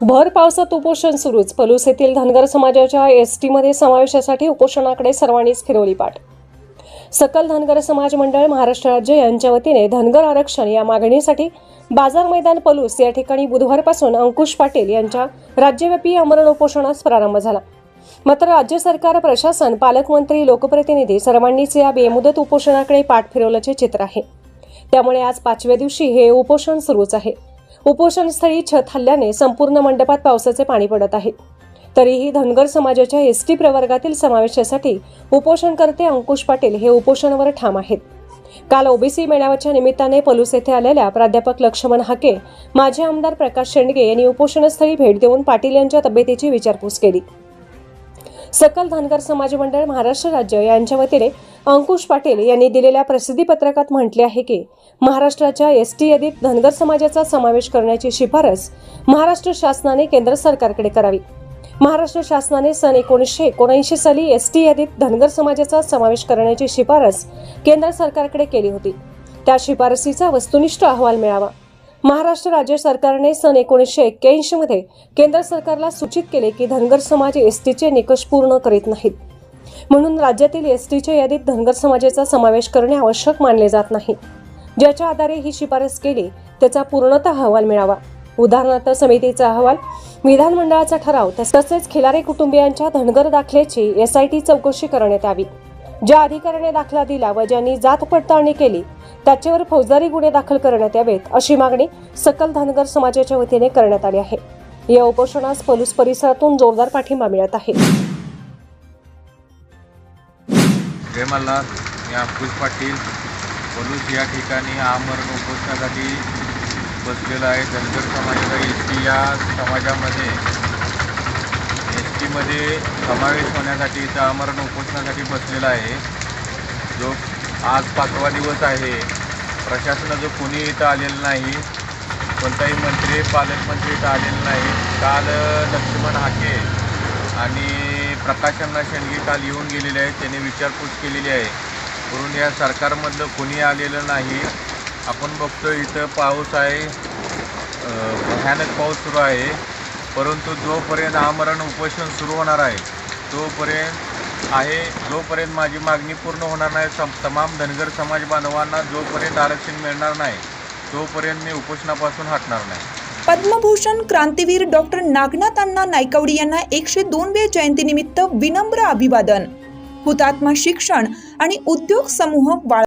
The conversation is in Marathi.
भर पावसात उपोषण सुरूच. पलूस येथील धनगर समाजाच्या एस टीमध्ये समावेशासाठी उपोषणाकडे सर्वांनीच फिरवली पाठ. सकल धनगर समाज मंडळ महाराष्ट्र राज्य यांच्या वतीने धनगर आरक्षण या मागणीसाठी बाजार मैदान पलूस या ठिकाणी बुधवारपासून अंकुश पाटील यांच्या राज्यव्यापी आमरण उपोषणास प्रारंभ झाला. मात्र राज्य सरकार प्रशासन पालकमंत्री लोकप्रतिनिधी सर्वांनीच या बेमुदत उपोषणाकडे पाठ फिरवल्याचे चित्र आहे. त्यामुळे आज पाचव्या दिवशी हे उपोषण सुरूच आहे. उपोषणस्थळी छत हल्ल्याने संपूर्ण मंडपात पावसाचे पाणी पडत आहे. तरीही धनगर समाजाच्या एस टी प्रवर्गातील समावेशासाठी उपोषणकर्ते अंकुश पाटील हे उपोषणावर ठाम आहेत. काल ओबीसी मेळाव्याच्या निमित्ताने पलूस येथे आलेल्या प्राध्यापक लक्ष्मण हाके माजी आमदार प्रकाश शेंडगे यांनी उपोषणस्थळी भेट देऊन पाटील यांच्या तब्येतीची विचारपूस केली. सकल धनगर समाज मंडळ महाराष्ट्र राज्य यांच्या वतीने अंकुश पाटील यांनी दिलेल्या प्रसिद्धी पत्रकात म्हटले आहे की महाराष्ट्राच्या एस टी यादीत धनगर समाजाचा समावेश करण्याची शिफारस महाराष्ट्र शासनाने केंद्र सरकारकडे करावी. महाराष्ट्र शासनाने सन एकोणीसशे एकोणऐंशी साली एस टी यादीत धनगर समाजाचा समावेश करण्याची शिफारस केंद्र सरकारकडे केली होती. त्या शिफारसीचा वस्तुनिष्ठ अहवाल मिळावा. महाराष्ट्र राज्य सरकारने सन एकोणीसशे एक्क्याऐंशी मध्ये केंद्र सरकारला सूचित केले की धनगर समाज एस टीचे निकष पूर्ण करीत नाहीत. म्हणून राज्यातील एस टीच्या यादीत धनगर समाजाचा समावेश करणे आवश्यक मानले जात नाही. ज्याच्या आधारे ही शिफारस केली त्याचा पूर्णतः अहवाल मिळावा. उदाहरणार्थ समितीचा अहवाल विधानमंडळाचा ठराव तस- तसेच खिलारे कुटुंबियांच्या धनगर दाखल्याची एस आय टी चौकशी करण्यात यावी. ज्या अधिकाऱ्याने दाखला दिला व ज्यांनी जात पडताळणी केली त्याच्यावर फौजदारी गुन्हे दाखल करण्यात यावेत अशी मागणी सकल धनगर समाजाच्या वतीने करण्यात आली आहे. या उपोषणास पलूस परिसरातून जोरदार पाठिंबा मिळत आहे. जय मल्हार अंकुश पाटील पलूस या ठिकाणी आमरण उपोषणासाठी बसलेला आहे. धनगर समाजाचा एस या समाजामध्ये मध्ये समावेश होण्यासाठी इथं आमरण उपोषणासाठी बसलेला आहे. जो आज पाचवा दिवस आहे. प्रशासनाचं कोणी इथं आलेलं नाही. कोणताही मंत्री पालकमंत्री इथं आलेला नाही. काल लक्ष्मण हाके आणि प्रकाशांना शेंडगे काल येऊन गेलेले आहेत. त्यांनी विचारपूस केलेली आहे. म्हणून या सरकारमधलं कोणी आलेलं नाही. आपण बघतो इथं पाऊस आहे. भयानक पाऊस सुरू आहे. परंतु जोपर्यंत आमरण उपोषण सुरू होणार आहे तोपर्यंत आहे जोपर्यंत माझी मागणी पूर्ण होणार नाही सम तमाम धनगर समाज बांधवांना जोपर्यंत आरक्षण मिळणार नाही तोपर्यंत मी उपोषणापासून हटणार नाही. पद्मभूषण क्रांतीवीर डॉक्टर नागनाथ अण्णा नायकवडी यांना एकशे दोनवे जयंतीनिमित्त विनम्र अभिवादन. हुतात्मा शिक्षण आणि उद्योग समूह वाळ